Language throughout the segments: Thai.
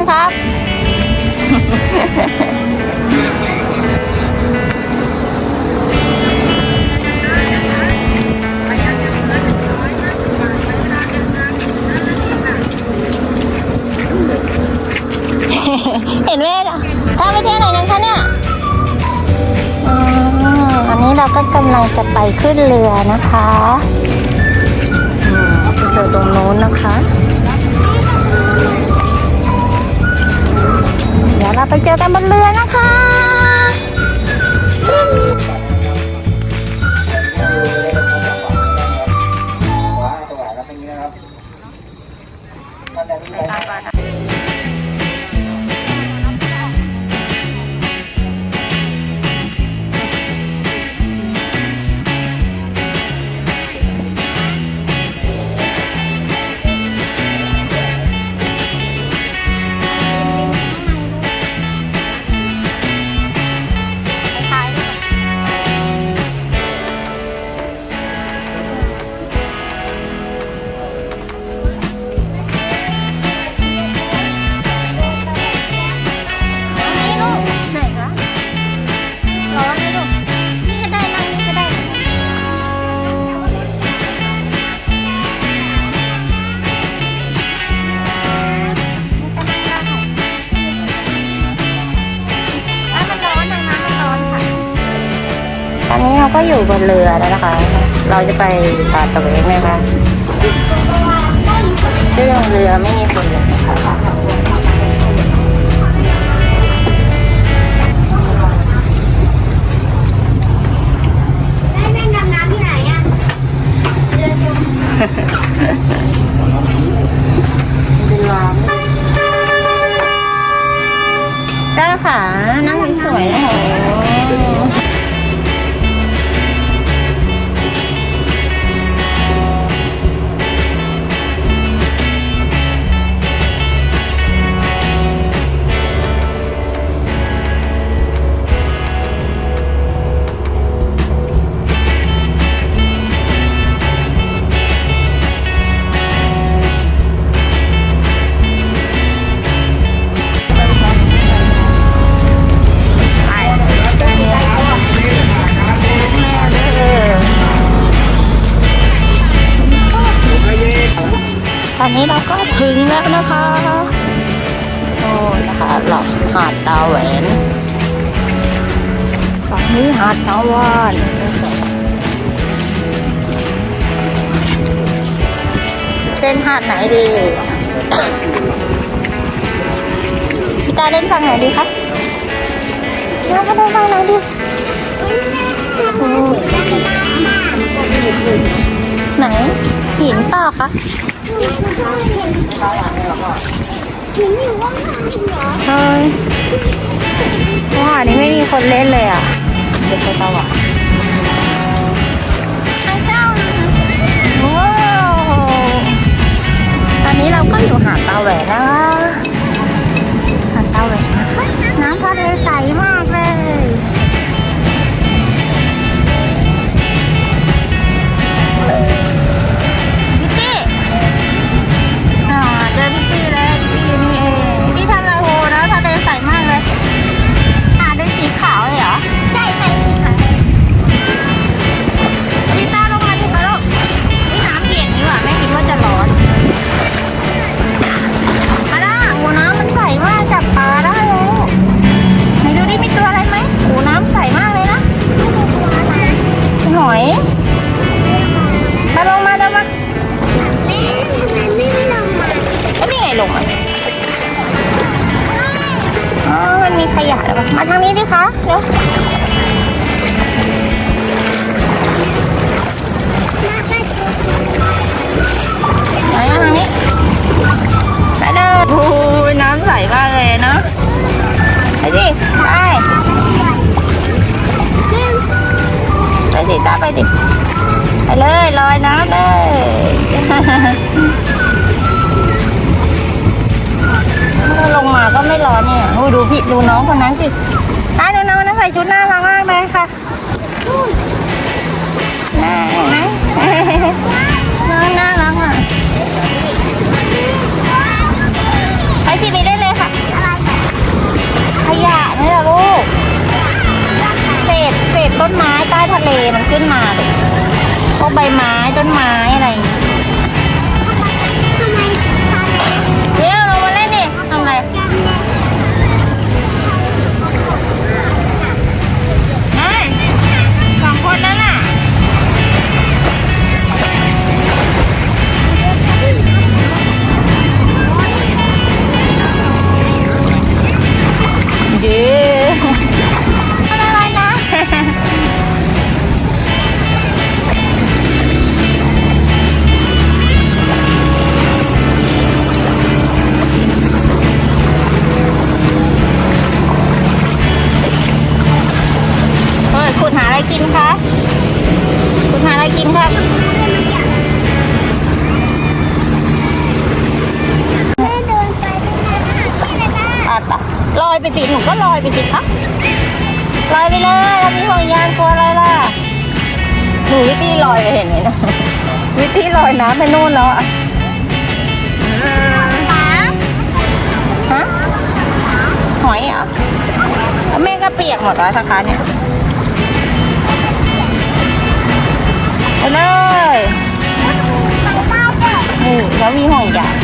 นกันครับ เห็นไหมล่ะถ้าไปเที่ยวไหนกันคะเนี่ยอ๋ออันนี้เราก็กำลังจะไปขึ้นเรือนะคะอืมเรือตรงโน้นนะคะ ไปเจอกันบนเรือนะคะ อนนี้เราก็อยู่บนเรือแล้วนะคะ เราจะไปหาตะเวนนะคะซึ่งเรือไม่มีคนเลยนะคะแม่แม่ดำน้ำที่ไหนอะเรือจมได้แล้วค่ะนั่งสวยๆโอ้โห ดไหนดีพี่ตาเล่นฝั่งไหนดีคะน้าก็เล่นฝั่งไหนดีไหนหินเปล่าคะเฮ้ยว้านี่ไม่มีคนเล่นเลยอะเด็กไปตาหวาน นนี้เราก็อยู่หาดตาแหวนนะคะ ไปดิไปไปสิต้าไปดิไปเลยลอยน้ำเลยลงมาก็ไม่ร้อนเนี่ยโอ้ยดูพี่ดูน้องคนนั้นสิตาดูน้องนะใส่ชุดน่ารักมากเลยค่ะน่าเห็นไหมน้องน่ารักอะไปสิไปได้เลย วกใบไม้ต้นไม้ ก็ลอยไปสิคะลอยไปเลยเรามีห่วงยางกลัวอะไรล่ะหนูวิธีลอยไปเห็นไหมนะวิธีลอยน้ำไปนู่นแล้วอะอืมป๋าฮะหอยเหรอแล้วแม่ก็เปียกหมดแล้วสักครั้เนี่ยไปเลยป้าเปิดนี่แล้วมีห่วงยาง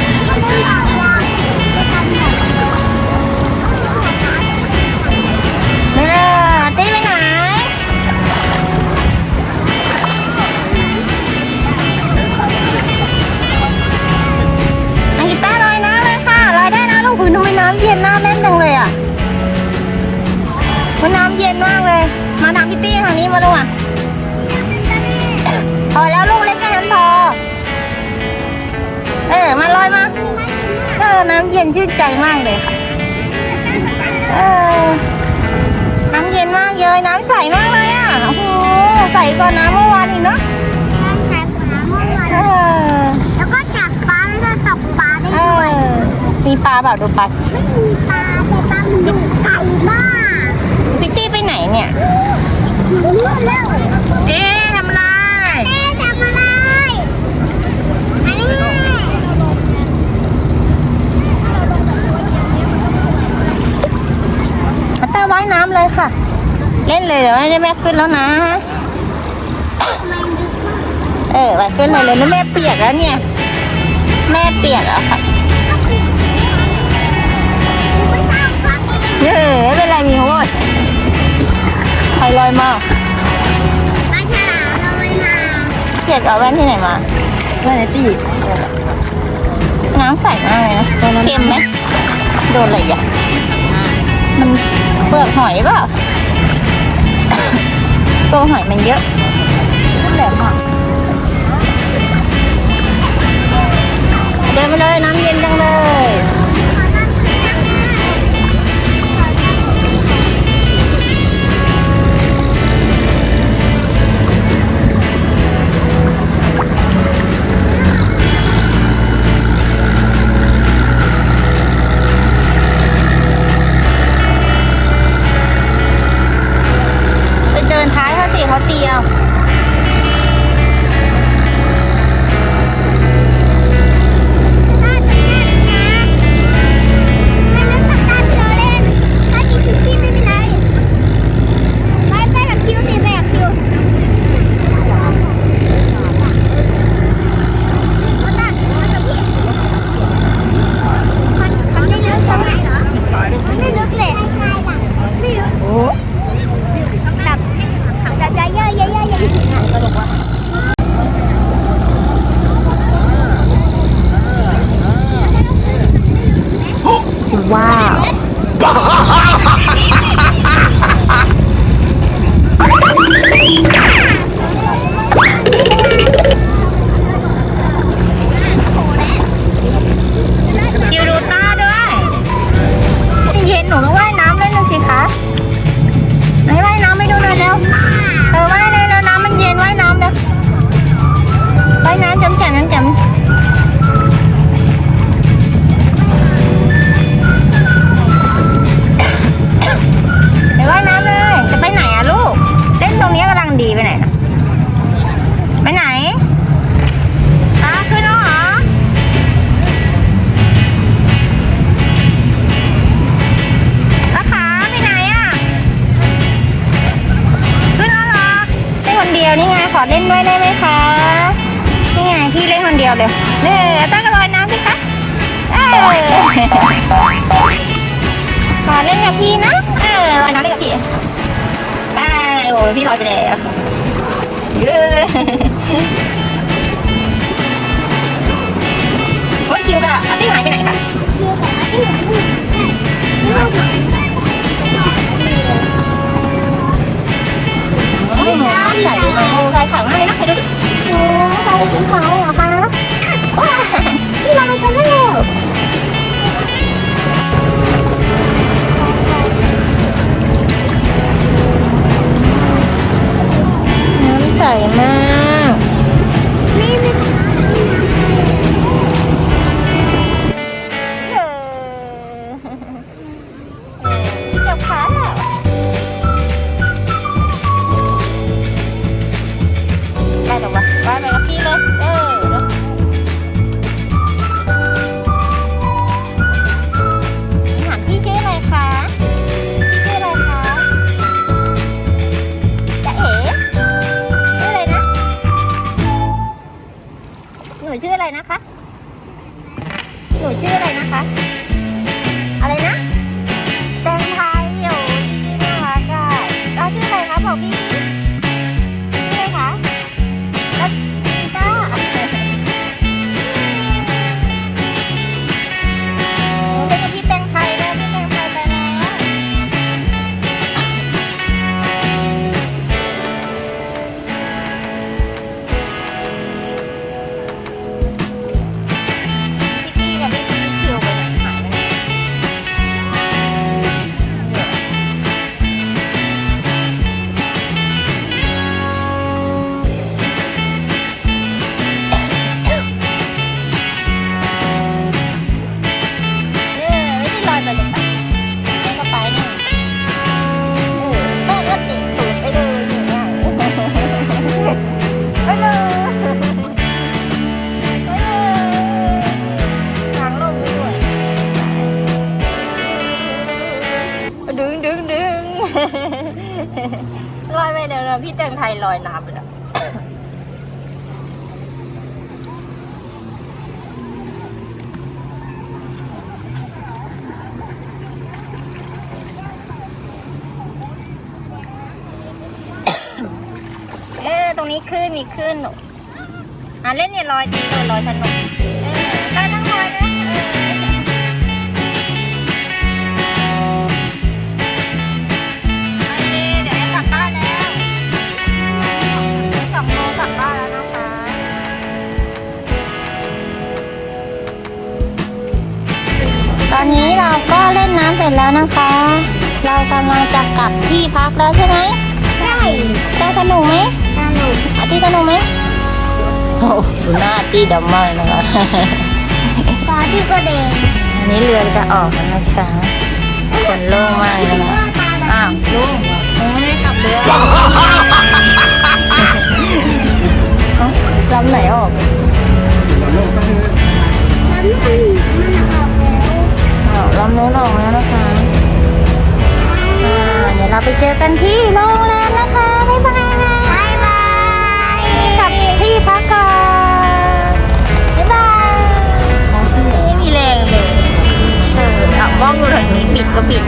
น้ำเย็นชื่นใจมากเลยค่ะ เออ น้ำเย็นมากเลยน้ำใสมากเลยอะ โอ้โห ใสกว่าน้ำเมื่อวานอีกเนาะการใช้ผลไม้เมื่อวานเออ แล้วก็จับปลาแล้วก็ตกปลาได้เอด้วย อ มีปลาเปล่าดูปลาไม่มีปลาแต่ปลามันดุไก่มากพิตตี้ไปไหนเนี่ยหนูรู้แล้ว เอ๊ะทำอะไร แม่ทำอะไรอันนี้ อั ตตาว่ายน้ำเลยค่ะ เล่นเลยเดี๋ยวให้แม่ขึ้นแล้วนะมันดึกมากเออไปขึ้นเลยเลยนะแม่เปียกแล้วเนี่ย แม่เปียกแล้วค่ะไม่ต้องครับเออไม่เป็นไรมีโหดใครลอยมาปลาฉลามลอยมาเก็บเอาแว่นที่ไหนมาแว่นไอตีน้ำใสมากเลยนะเค็มไหมโดนอะไรอะมันเปลือกหอยเปล่าตัวหอยมันเยอะแหลมอะเดินไปเลยน้ำเย็นจังเลย ท้า ขึ้นแล้วเหรอเล่นคนเดียวนี่ไงขอเล่นด้วยได้ไหมคะเร็วเนี่ยตั้งกระลอยน้ำสิคะเออขอเล่นกับพี่นะเออลอยน้ำเล่นกับพี่ไปโอ้ยพี่ลอยไปแล้วเย้โอ้ยคิวกับอาร์ตี้หายไปไหนคะคือของที่หนูใส่ดูมายขาวง่ายนะไปดูดิโอ้ใส่สีขาวเหรอคะว้านี่เรามาชมกันแล้วน้ำใสมาก ลอยไปเดี๋ยวพี่แตงไทยลอยน้ำไปแล้วเออตรงนี้ขึ้นมีขึ้นหนูอะเล่นเนี่ยลอยเลยลอยสนุก แล้วนะคะ เรากำลังจะกลับที่พักแล้วใช่ไหมใช่ได้สนุกไหมสนุกอาตีสนุกไหมโอ้ดูหน้าอาตีดำมากนะคะฟ้าที่ก็แดงอันนี้เรือจะออกแล้วนะช้าคนโล่งมากเลยนะคะอ้าวลุงลุงไม่ได้กลับเรือ ไปเจอกันที่โรงแรมนะคะ บ๊ายบายบายบายกลับที่พักก่อนบ๊ายบายไม่มีแรงเลยเออเอากล้องอยู่ทางนี้ปิดก็ปิด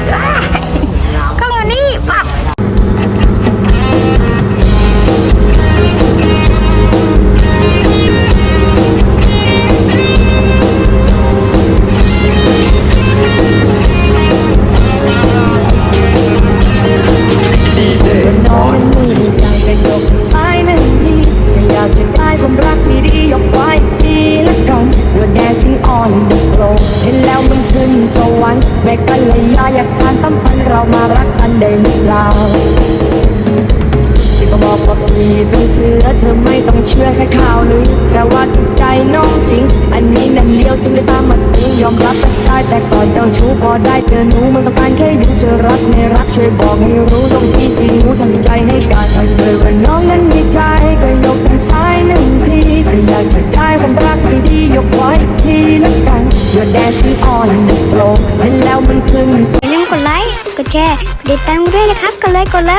ีเป็นเสือเธอไม่ต้องเชื่อแค่ข่าวลือแต่ว่าถูกใจน้องจริง อันนี้นั่นเลี้ยวตึงเลยตามมาตึงยอมรับได้แต่ก่อนเจ้าชู้พอได้เจอหนูมันต้องการแค่ดูจะรักไม่รักช่วยบอกให้รู้ตรงที่สิหนูทำใจให้กันถ้าเจอว่าน้องนั้นมีใจก็ยกทางซ้ายหนึ่งทีถ้าอยากจะได้ความรักที่ดียกไว้อีกทีละกัน You're dancing on the floor เห็นแล้วมันขึ้นอย่าลืมกดไลค์กดแชร์กดติดตามด้วยนะครับกดเลยกดเล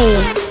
ย